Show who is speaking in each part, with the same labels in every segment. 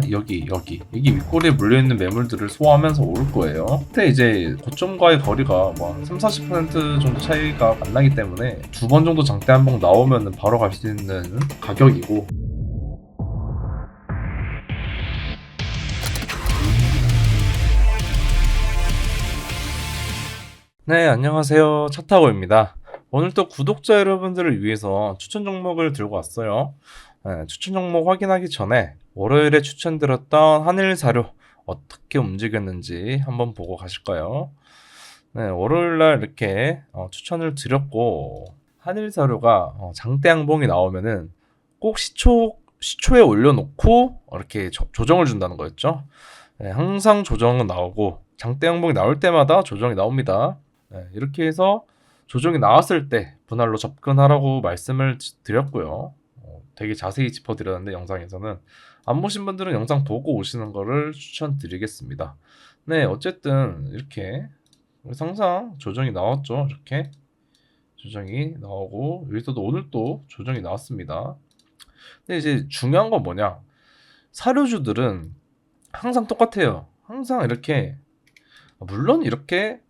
Speaker 1: 아, 여기 여기 여기 윗꼬리에 물려있는 매물들을 소화하면서 오를 거예요. 그때 이제 고점과의 거리가 뭐한 3, 40% 정도 차이가 안 나기 때문에 두 번 정도 장대 한 번 나오면 바로 갈 수 있는 가격이고 네, 안녕하세요. 차타고입니다. 오늘 또 구독자 여러분들을 위해서 추천 종목을 들고 왔어요. 네, 추천 종목 확인하기 전에 월요일에 추천드렸던 한일 사료 어떻게 움직였는지 한번 보고 가실까요? 네, 월요일 날 이렇게 어, 추천을 드렸고 한일 사료가 어, 장대 양봉이 나오면은 꼭 시초 시초에 올려놓고 이렇게 조, 조정을 준다는 거였죠. 네, 항상 조정은 나오고 장대 양봉이 나올 때마다 조정이 나옵니다. 네, 이렇게 해서 조정이 나왔을 때 분할로 접근하라고 말씀을 지- 드렸고요. 어, 되게 자세히 짚어드렸는데 영상에서는 안 보신 분들은 영상 보고 오시는 거를 추천드리겠습니다. 네, 어쨌든 이렇게 항상 조정이 나왔죠. 이렇게 조정이 나오고 여기서도 오늘 또 조정이 나왔습니다. 근데 이제 중요한 건 뭐냐? 사료주들은 항상 똑같아요. 항상 이렇게 물론 이렇게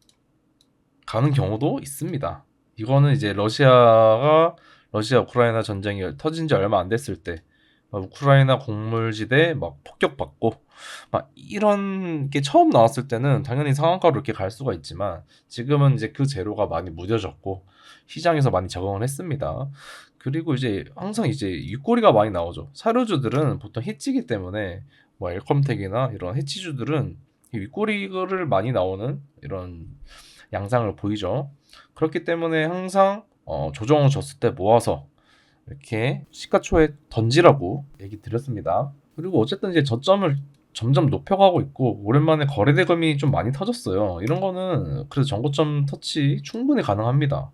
Speaker 1: 가는 경우도 있습니다. 이거는 이제 러시아가 러시아 우크라이나 전쟁이 터진 지 얼마 안 됐을 때막 우크라이나 곡물지대 막 폭격받고 막 이런 게 처음 나왔을 때는 당연히 상한가로 이렇게 갈 수가 있지만 지금은 이제 그 재료가 많이 무뎌졌고 시장에서 많이 적응을 했습니다. 그리고 이제 항상 이제 윗꼬리가 많이 나오죠. 사료주들은 보통 해치기 때문에 뭐 엘컴텍이나 이런 해치주들은 이 윗꼬리를 많이 나오는 이런 양상을 보이죠. 그렇기 때문에 항상 어, 조정을 줬을 때 모아서 이렇게 시가초에 던지라고 얘기 드렸습니다. 그리고 어쨌든 이제 저점을 점점 높여가고 있고 오랜만에 거래 대금이 좀 많이 터졌어요. 이런 거는 그래도 정고점 터치 충분히 가능합니다.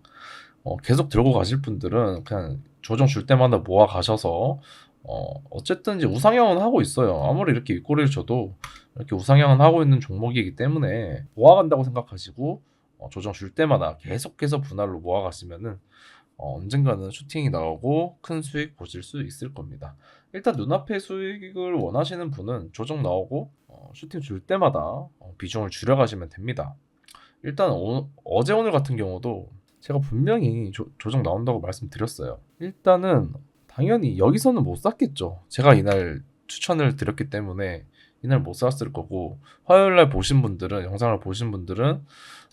Speaker 1: 어, 계속 들고 가실 분들은 그냥 조정 줄 때마다 모아 가셔서 어, 어쨌든 이제 우상향은 하고 있어요. 아무리 이렇게 윗꼬리를 줘도 이렇게 우상향은 하고 있는 종목이기 때문에 모아간다고 생각하시고 어, 조정 줄 때마다 계속해서 분할로 모아가시면은 어, 언젠가는 슈팅이 나오고 큰 수익 보실 수 있을 겁니다. 일단 눈앞에 수익을 원하시는 분은 조정 나오고 어, 슈팅 줄 때마다 어, 비중을 줄여가시면 됩니다. 일단 오- 어제 오늘 같은 경우도 제가 분명히 조, 조정 나온다고 말씀드렸어요. 일단은 당연히 여기서는 못 샀겠죠. 제가 이날 추천을 드렸기 때문에 이날 못 샀을 거고 화요일 날 보신 분들은 영상을 보신 분들은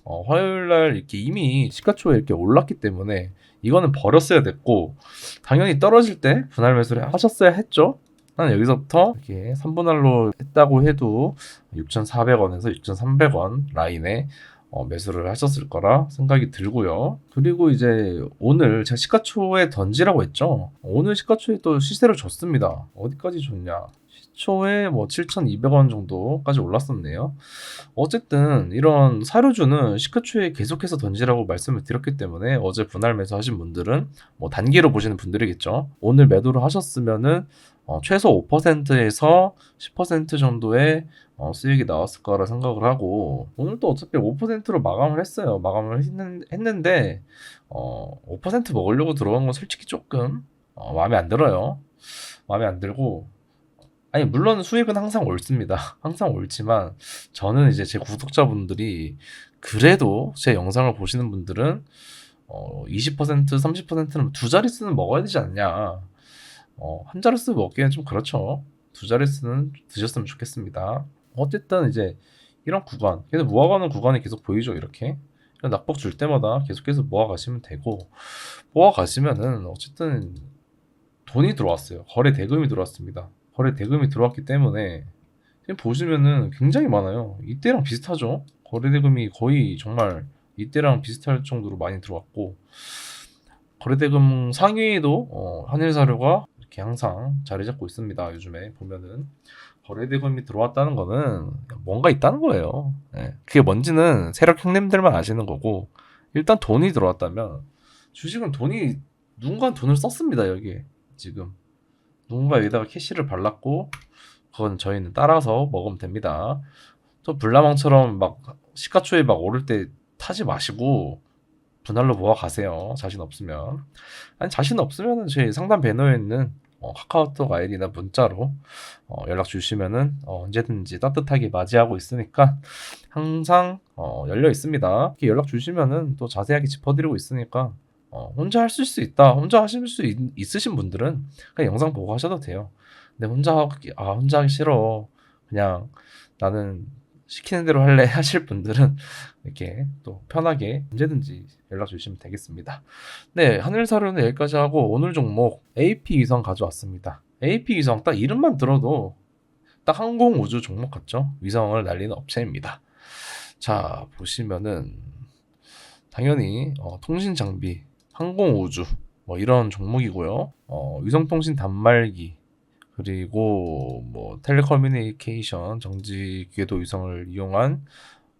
Speaker 1: 어, 화요일 날 이렇게 이미 시가초에 이렇게 올랐기 때문에 이거는 버렸어야 됐고 당연히 떨어질 때 분할 매수를 하셨어야 했죠. 난 여기서부터 이렇게 3분할로 했다고 해도 6,400원에서 6,300원 라인에 어, 매수를 하셨을 거라 생각이 들고요. 그리고 이제 오늘 제가 시가초에 던지라고 했죠. 오늘 시가초에 또 시세를 줬습니다. 어디까지 줬냐? 시초에 뭐 7,200원 정도까지 올랐었네요. 어쨌든 이런 사료주는 시가초에 계속해서 던지라고 말씀을 드렸기 때문에 어제 분할 매수 하신 분들은 뭐 단기로 보시는 분들이겠죠. 오늘 매도를 하셨으면은 어, 최소 5%에서 10% 정도의 어, 수익이 나왔을 거라 생각을 하고 오늘 또 어차피 5%로 마감을 했어요. 마감을 했는, 했는 데 어, 5% 먹으려고 들어간 건 솔직히 조금 어, 마음에 안 들어요. 마음에 안 들고 아니 물론 수익은 항상 옳습니다. 항상 옳지만 저는 이제 제 구독자분들이 그래도 제 영상을 보시는 분들은 어, 20% 30%는 두 자릿수는 먹어야 되지 않냐. 어, 한 자릿수 먹기엔 좀 그렇죠. 두 자릿수는 드셨으면 좋겠습니다. 어쨌든 이제 이런 구간, 계속 모아가는 구간이 계속 보이죠. 이렇게 낙폭 줄 때마다 계속해서 모아가시면 되고 모아가시면은 어쨌든 돈이 들어왔어요. 거래 대금이 들어왔습니다. 거래 대금이 들어왔기 때문에 지금 보시면은 굉장히 많아요. 이때랑 비슷하죠. 거래 대금이 거의 정말 이때랑 비슷할 정도로 많이 들어왔고 거래 대금 상위에도 어, 한일사료가 이렇게 항상 자리 잡고 있습니다. 요즘에 보면은 거래 대금이 들어왔다는 거는 뭔가 있다는 거예요. 예. 그게 뭔지는 세력 형님들만 아시는 거고 일단 돈이 들어왔다면 주식은 돈이 누군가 돈을 썼습니다. 여기에 지금 누군가 여기다가 캐시를 발랐고 그건 저희는 따라서 먹으면 됩니다. 또 불나방처럼 막 시가초에 막 오를 때 타지 마시고 분할로 모아 가세요. 자신 없으면. 아니 자신 없으면은 제 상단 배너에 있는 어, 카카오톡 아이디나 문자로 어, 연락 주시면은 어, 언제든지 따뜻하게 맞이하고 있으니까 항상 어, 열려 있습니다. 이렇게 연락 주시면은 또 자세하게 짚어드리고 있으니까 어, 혼자 하실 수 있다, 혼자 하실 수 있, 있으신 분들은 그냥 영상 보고 하셔도 돼요. 근데 혼자 하기, 아 혼자 하기 싫어. 그냥 나는 시키는 대로 할래 하실 분들은 이렇게 또 편하게 언제든지 연락 주시면 되겠습니다. 네, 하늘사료는 여기까지 하고 오늘 종목 AP 위성 가져왔습니다. AP 위성 딱 이름만 들어도 딱 항공 우주 종목 같죠? 위성을 날리는 업체입니다. 자, 보시면은 당연히 어, 통신 장비, 항공우주 뭐 이런 종목이고요. 어, 위성통신 단말기 그리고 뭐 텔레커뮤니케이션 정지 궤도 위성을 이용한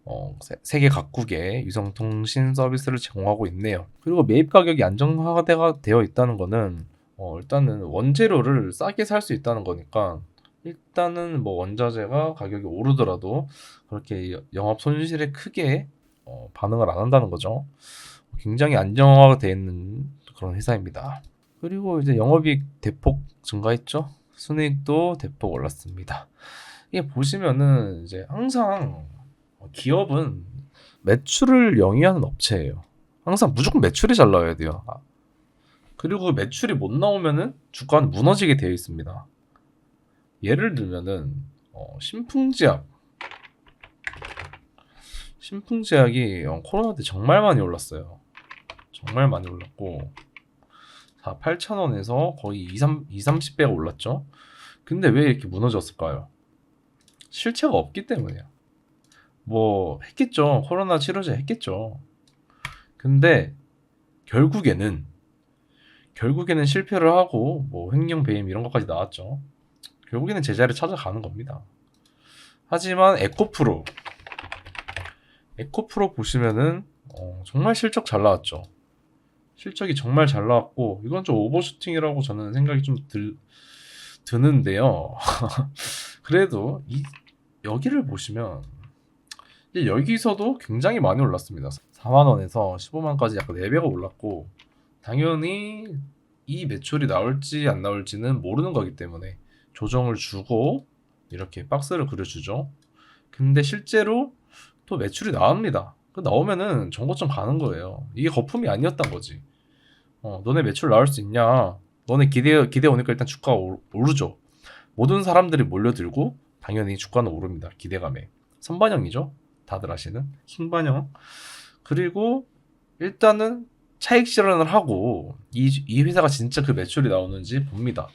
Speaker 1: 어, 세- 세계 각국의 위성 통신 서비스를 제공하고 있네요. 그리고 매입 가격이 안정화가 되어 있다는 거는 어, 일단은 원재료를 싸게 살 수 있다는 거니까 일단은 뭐 원자재가 가격이 오르더라도 그렇게 여- 영업 손실에 크게 어, 반응을 안 한다는 거죠. 굉장히 안정화가 되어 있는 그런 회사입니다. 그리고 이제 영업이익 대폭 증가했죠. 순이익도 대폭 올랐습니다. 이게 보시면은 이제 항상 기업은 매출을 영위하는 업체예요. 항상 무조건 매출이 잘 나와야 돼요. 아, 그리고 매출이 못 나오면은 주가는 무너지게 되어 있습니다. 예를 들면은 어, 신풍제약 신풍제약이 어, 코로나 때 정말 많이 올랐어요. 정말 많이 올랐고 자, 8,000원에서 거의 2, 3, 2, 30배가 올랐죠. 근데 왜 이렇게 무너졌을까요? 실체가 없기 때문이에요. 뭐 했겠죠. 코로나 치료제 했겠죠. 근데 결국에는 결국에는 실패를 하고 뭐 횡령 배임 이런 것까지 나왔죠. 결국에는 제자리를 찾아가는 겁니다. 하지만 에코프로 에코프로 보시면은 어, 정말 실적 잘 나왔죠. 실적이 정말 잘 나왔고 이건 좀 오버슈팅이라고 저는 생각이 좀 들, 드는데요. 그래도 이 여기를 보시면 여기서도 굉장히 많이 올랐습니다. 4만 원에서 15만 원까지 약간 4배가 올랐고 당연히 이 매출이 나올지 안 나올지는 모르는 거기 때문에 조정을 주고 이렇게 박스를 그려주죠. 근데 실제로 또 매출이 나옵니다. 그 나오면은 정거점 가는 거예요. 이게 거품이 아니었단 거지. 어, 너네 매출 나올 수 있냐? 너네 기대 기대 오니까 일단 주가가 오- 오르죠. 모든 사람들이 몰려들고 당연히 주가는 오릅니다. 기대감에 선반영이죠. 다들 아시는 순반영. 그리고 일단은 차익 실현을 하고 이, 이 회사가 진짜 그 매출이 나오는지 봅니다.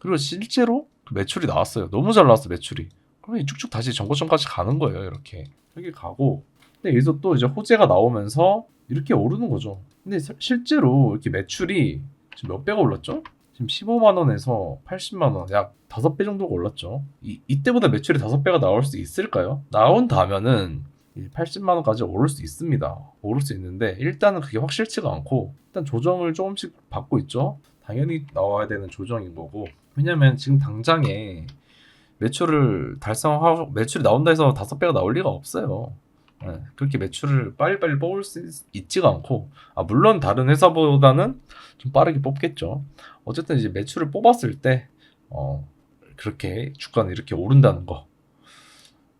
Speaker 1: 그리고 실제로 그 매출이 나왔어요. 너무 잘 나왔어 매출이. 그러면 쭉쭉 다시 정거점까지 가는 거예요. 이렇게 이렇게 가고 근데 여기서 또 이제 호재가 나오면서 이렇게 오르는 거죠. 근데 사- 실제로 이렇게 매출이 지금 몇 배가 올랐죠? 지금 15만 원에서 80만 원, 약 5배 정도가 올랐죠. 이, 이때보다 매출이 5배가 나올 수 있을까요? 나온다면은 이 80만 원까지 오를 수 있습니다. 오를 수 있는데 일단은 그게 확실치가 않고 일단 조정을 조금씩 받고 있죠. 당연히 나와야 되는 조정인 거고 왜냐면 지금 당장에 매출을 달성하고 매출이 나온다 해서 5배가 나올 리가 없어요. 예, 그렇게 매출을 빨리빨리 뽑을 수 있, 있지가 않고 아 물론 다른 회사보다는 좀 빠르게 뽑겠죠. 어쨌든 이제 매출을 뽑았을 때 어, 그렇게 주가는 이렇게 오른다는 거.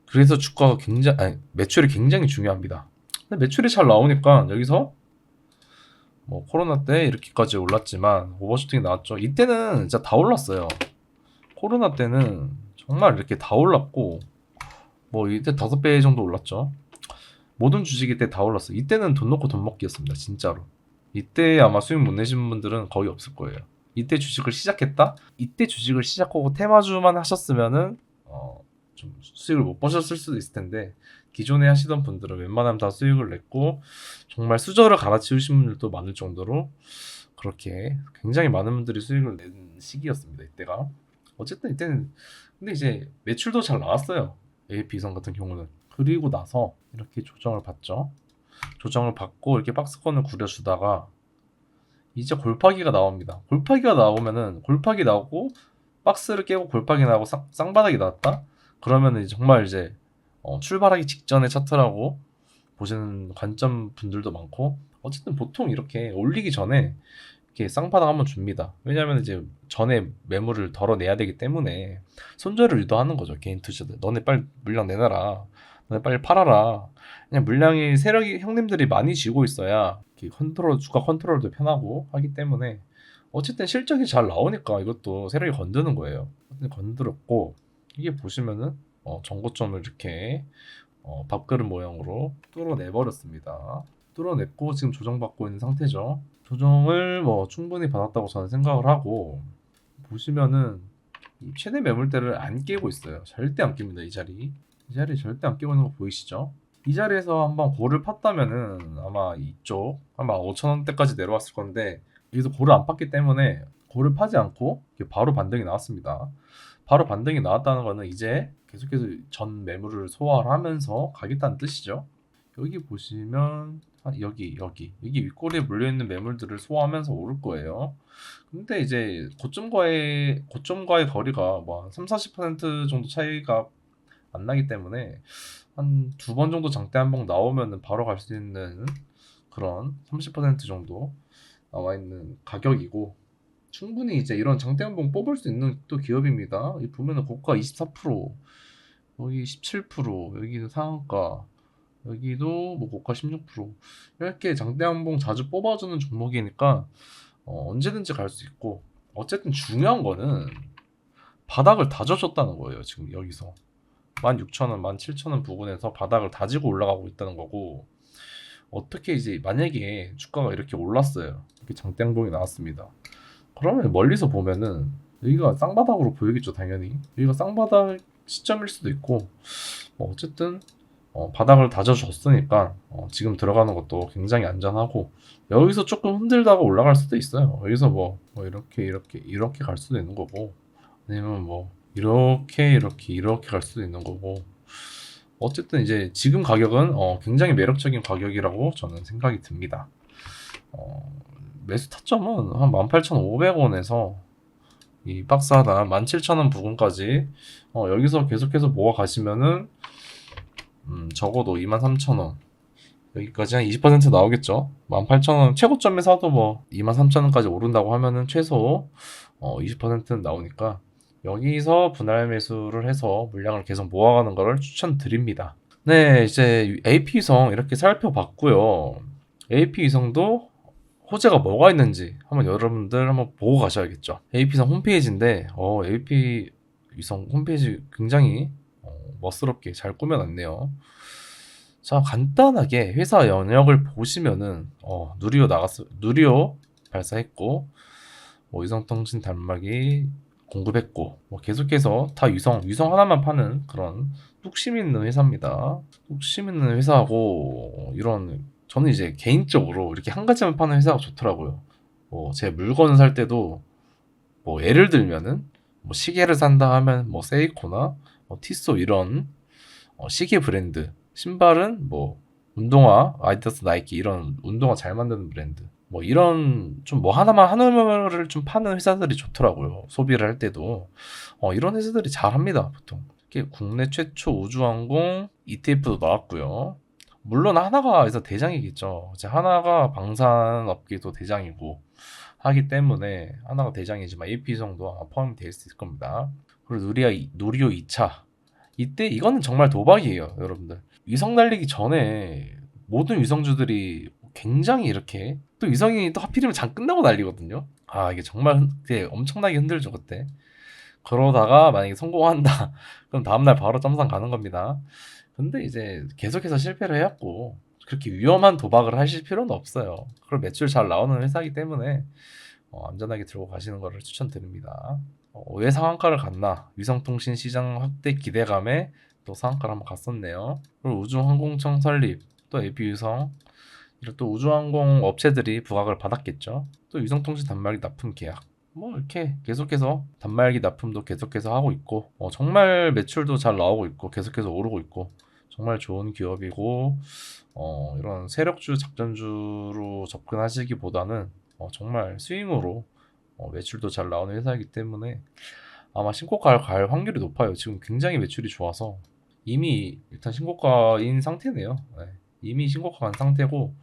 Speaker 1: 그래서 주가가 굉장히 아니, 매출이 굉장히 중요합니다. 근데 매출이 잘 나오니까 여기서 뭐 코로나 때 이렇게까지 올랐지만 오버슈팅이 나왔죠. 이때는 진짜 다 올랐어요. 코로나 때는 정말 이렇게 다 올랐고 뭐 이때 다섯 배 정도 올랐죠. 모든 주식이 때 다 올랐어. 이때는 돈 놓고 돈 먹기였습니다. 진짜로. 이때 아마 수익 못 내신 분들은 거의 없을 거예요. 이때 주식을 시작했다? 이때 주식을 시작하고 테마주만 하셨으면은 어, 좀 수익을 못 보셨을 수도 있을 텐데 기존에 하시던 분들은 웬만하면 다 수익을 냈고 정말 수저를 갈아치우신 분들도 많을 정도로 그렇게 굉장히 많은 분들이 수익을 낸 시기였습니다. 이때가 어쨌든 이때는 근데 이제 매출도 잘 나왔어요. AP선 같은 경우는 그리고 나서 이렇게 조정을 받죠. 조정을 받고 이렇게 박스권을 구려주다가 이제 골파기가 나옵니다. 골파기가 나오면은 골파기 나오고 박스를 깨고 골파기 나오고 쌍, 쌍바닥이 나왔다. 그러면은 정말 이제 어, 출발하기 직전의 차트라고 보시는 관점 분들도 많고 어쨌든 보통 이렇게 올리기 전에 이렇게 쌍바닥 한번 줍니다. 왜냐하면 이제 전에 매물을 덜어내야 되기 때문에 손절을 유도하는 거죠 개인 투자들. 너네 빨리 물량 내놔라. 빨리 팔아라. 그냥 물량이 세력이 형님들이 많이 쥐고 있어야 컨트롤 주가 컨트롤도 편하고 하기 때문에 어쨌든 실적이 잘 나오니까 이것도 세력이 건드는 거예요. 건드렸고 이게 보시면은 어, 전고점을 이렇게 어, 밥그릇 모양으로 뚫어내 버렸습니다. 뚫어냈고 지금 조정받고 있는 상태죠. 조정을 뭐 충분히 받았다고 저는 생각을 하고 보시면은 이 최대 매물대를 안 깨고 있어요. 절대 안 깹니다 이 자리. 이 자리 절대 안 깨고 있는 거 보이시죠? 이 자리에서 한번 고를 팠다면은 아마 이쪽 아마 5천 원대까지 내려왔을 건데 여기서 고를 안 팠기 때문에 고를 파지 않고 바로 반등이 나왔습니다. 바로 반등이 나왔다는 거는 이제 계속해서 전 매물을 소화를 하면서 가겠다는 뜻이죠. 여기 보시면 한 여기 여기 여기 윗꼬리에 물려 있는 매물들을 소화하면서 오를 거예요. 근데 이제 고점과의 고점과의 거리가 뭐 3, 40% 정도 차이가 안 나기 때문에 한 두 번 정도 장대 한번 나오면은 바로 갈 수 있는 그런 30% 정도 나와 있는 가격이고 충분히 이제 이런 장대 한번 뽑을 수 있는 또 기업입니다. 이 보면은 고가 24% 여기 17% 여기는 상한가 여기도 뭐 고가 16% 이렇게 장대 한봉 자주 뽑아주는 종목이니까 어, 언제든지 갈 수 있고 어쨌든 중요한 거는 바닥을 다져줬다는 거예요 지금 여기서 16,000원, 17,000원 부근에서 바닥을 다지고 올라가고 있다는 거고 어떻게 이제 만약에 주가가 이렇게 올랐어요. 이렇게 장대 한봉이 나왔습니다. 그러면 멀리서 보면은 여기가 쌍바닥으로 보이겠죠 당연히. 여기가 쌍바닥 시점일 수도 있고 뭐 어쨌든 어, 바닥을 다져줬으니까 어, 지금 들어가는 것도 굉장히 안전하고 여기서 조금 흔들다가 올라갈 수도 있어요. 여기서 뭐, 뭐 이렇게 이렇게 이렇게 갈 수도 있는 거고 아니면 뭐 이렇게 이렇게 이렇게 갈 수도 있는 거고. 어쨌든 이제 지금 가격은 어, 굉장히 매력적인 가격이라고 저는 생각이 듭니다. 어, 매수 타점은 한 18,500원에서 이 박스 하나 17,000원 부근까지 어, 여기서 계속해서 모아 가시면은 음, 적어도 23,000원. 여기까지 한 20% 나오겠죠? 18,000원 최고점에 사도 뭐 23,000원까지 오른다고 하면은 최소 어, 20%는 나오니까 여기서 분할 매수를 해서 물량을 계속 모아가는 것을 추천드립니다 네 이제 AP성 이렇게 살펴봤고요 AP성도 호재가 뭐가 있는지 한번 여러분들 한번 보고 가셔야겠죠. AP성 홈페이지인데 어, AP 위성 홈페이지 굉장히 어, 멋스럽게 잘 꾸며놨네요. 자 간단하게 회사 영역을 보시면은 어, 누리호 나갔어 누리호 발사했고 뭐 위성통신 단말기 공급했고 뭐 계속해서 다 위성 위성 하나만 파는 그런 뚝심 있는 회사입니다. 뚝심 있는 회사고 이런 저는 이제 개인적으로 이렇게 한 가지만 파는 회사가 좋더라고요. 뭐 제 물건을 살 때도 뭐 예를 들면은 뭐 시계를 산다 하면 뭐 세이코나 뭐 티소 이런 어 시계 브랜드, 신발은 뭐 운동화, 아디다스, 나이키 이런 운동화 잘 만드는 브랜드. 뭐 이런 좀 뭐 하나만 하나를 좀 파는 회사들이 좋더라고요. 소비를 할 때도 어 이런 회사들이 잘합니다 보통. 이게 국내 최초 우주항공 ETF도 나왔고요. 물론 하나가 그래서 대장이겠죠. 이제 하나가 방산업계도 대장이고 하기 때문에 하나가 대장이지만 AP성도 포함이 될 수 있을 겁니다. 그리고 누리아 누리호 2차 이때 이거는 정말 도박이에요, 여러분들. 위성 날리기 전에 모든 위성주들이 굉장히 이렇게 또 위성이 또 하필이면 장 끝나고 날리거든요. 아 이게 정말 그때 엄청나게 흔들죠 그때. 그러다가 만약에 성공한다, 그럼 다음날 바로 점상 가는 겁니다. 근데 이제 계속해서 실패를 해왔고 그렇게 위험한 도박을 하실 필요는 없어요. 그리고 매출 잘 나오는 회사이기 때문에 어, 안전하게 들고 가시는 것을 추천드립니다. 어, 왜 상한가를 갔나? 위성통신 시장 확대 기대감에 또 상한가를 한번 갔었네요. 그리고 우주항공청 설립, 또 AP위성, 이런 또 우주항공 업체들이 부각을 받았겠죠. 또 위성통신 단말기 납품 계약. 뭐 이렇게 계속해서 단말기 납품도 계속해서 하고 있고 어, 정말 매출도 잘 나오고 있고 계속해서 오르고 있고 정말 좋은 기업이고 어, 이런 세력주 작전주로 접근하시기보다는 어, 정말 스윙으로 어, 매출도 잘 나오는 회사이기 때문에 아마 신고가 갈 확률이 높아요. 지금 굉장히 매출이 좋아서 이미 일단 신고가인 상태네요. 네. 이미 신고가 간 상태고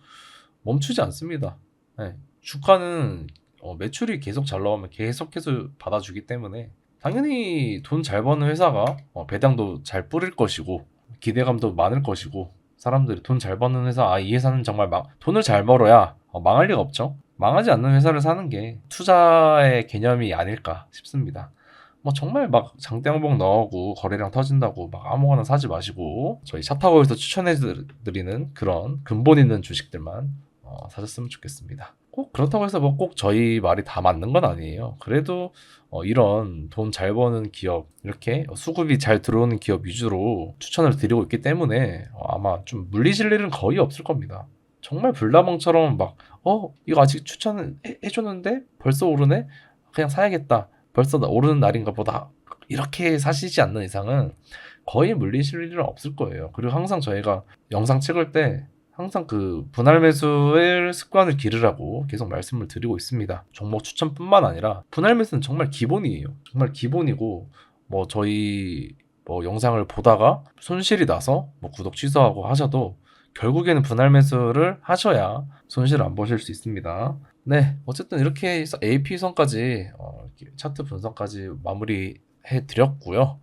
Speaker 1: 멈추지 않습니다. 네. 주가는 어, 매출이 계속 잘 나오면 계속해서 받아주기 때문에 당연히 돈 잘 버는 회사가 어, 배당도 잘 뿌릴 것이고 기대감도 많을 것이고 사람들이 돈 잘 버는 회사 아 이 회사는 정말 막 돈을 잘 벌어야 어, 망할 리가 없죠. 망하지 않는 회사를 사는 게 투자의 개념이 아닐까 싶습니다. 뭐 정말 막 장대항복 나오고 거래량 터진다고 막 아무거나 사지 마시고 저희 차타고에서 추천해 드리는 그런 근본 있는 주식들만 어, 사셨으면 좋겠습니다. 꼭 그렇다고 해서 뭐 꼭 저희 말이 다 맞는 건 아니에요. 그래도 어, 이런 돈 잘 버는 기업 이렇게 수급이 잘 들어오는 기업 위주로 추천을 드리고 있기 때문에 어, 아마 좀 물리실 일은 거의 없을 겁니다. 정말 불나방처럼 막 어 이거 아직 추천 해줬는데 벌써 오르네 그냥 사야겠다 벌써 나- 오르는 날인가 보다 이렇게 사시지 않는 이상은 거의 물리실 일은 없을 거예요. 그리고 항상 저희가 영상 찍을 때 항상 그 분할 매수의 습관을 기르라고 계속 말씀을 드리고 있습니다. 종목 추천뿐만 아니라 분할 매수는 정말 기본이에요. 정말 기본이고 뭐 저희 뭐 영상을 보다가 손실이 나서 뭐 구독 취소하고 하셔도 결국에는 분할 매수를 하셔야 손실을 안 보실 수 있습니다. 네, 어쨌든 이렇게 AP 선까지 어, 차트 분석까지 마무리 해 드렸고요.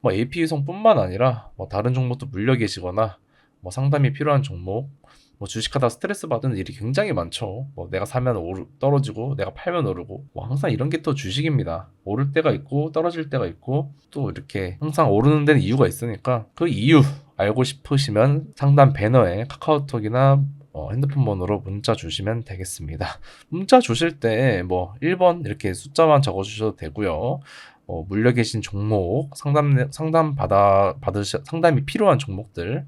Speaker 1: 뭐 AP 선뿐만 아니라 뭐 다른 종목도 물려 계시거나 뭐 상담이 필요한 종목, 뭐 주식하다 스트레스 받는 일이 굉장히 많죠. 뭐 내가 사면 오르, 떨어지고 내가 팔면 오르고 뭐 항상 이런 게 또 주식입니다. 오를 때가 있고 떨어질 때가 있고 또 이렇게 항상 오르는 데는 이유가 있으니까 그 이유 알고 싶으시면 상담 배너에 카카오톡이나 어, 핸드폰 번호로 문자 주시면 되겠습니다. 문자 주실 때 뭐 1번 이렇게 숫자만 적어 주셔도 되고요. 어, 물려 계신 종목 상담 상담 받아 받으셔 상담이 필요한 종목들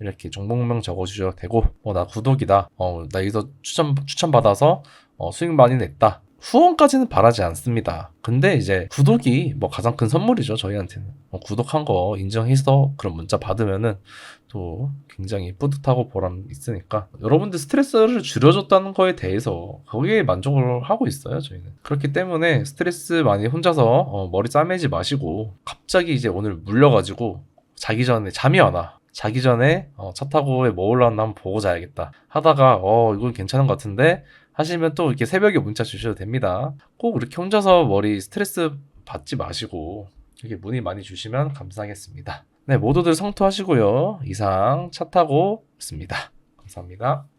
Speaker 1: 이렇게 종목명 적어 주셔도 되고 어 나 구독이다. 어나 여기서 추천 추천 받아서 어, 수익 많이 냈다. 후원까지는 바라지 않습니다. 근데 이제 구독이 뭐 가장 큰 선물이죠 저희한테는 어, 구독한 거 인정해서 그런 문자 받으면은 또 굉장히 뿌듯하고 보람 있으니까 여러분들 스트레스를 줄여줬다는 거에 대해서 거기에 만족을 하고 있어요 저희는 그렇기 때문에 스트레스 많이 혼자서 어, 머리 싸매지 마시고 갑자기 이제 오늘 물려가지고 자기 전에 잠이 안 와. 자기 전에 어, 차 타고 뭐 올라왔나 한번 보고 자야겠다 하다가 어 이건 괜찮은 것 같은데 하시면 또 이렇게 새벽에 문자 주셔도 됩니다. 꼭 이렇게 혼자서 머리 스트레스 받지 마시고 이렇게 문의 많이 주시면 감사하겠습니다. 네 모두들 성투하시고요. 이상 차 타고 있습니다. 감사합니다.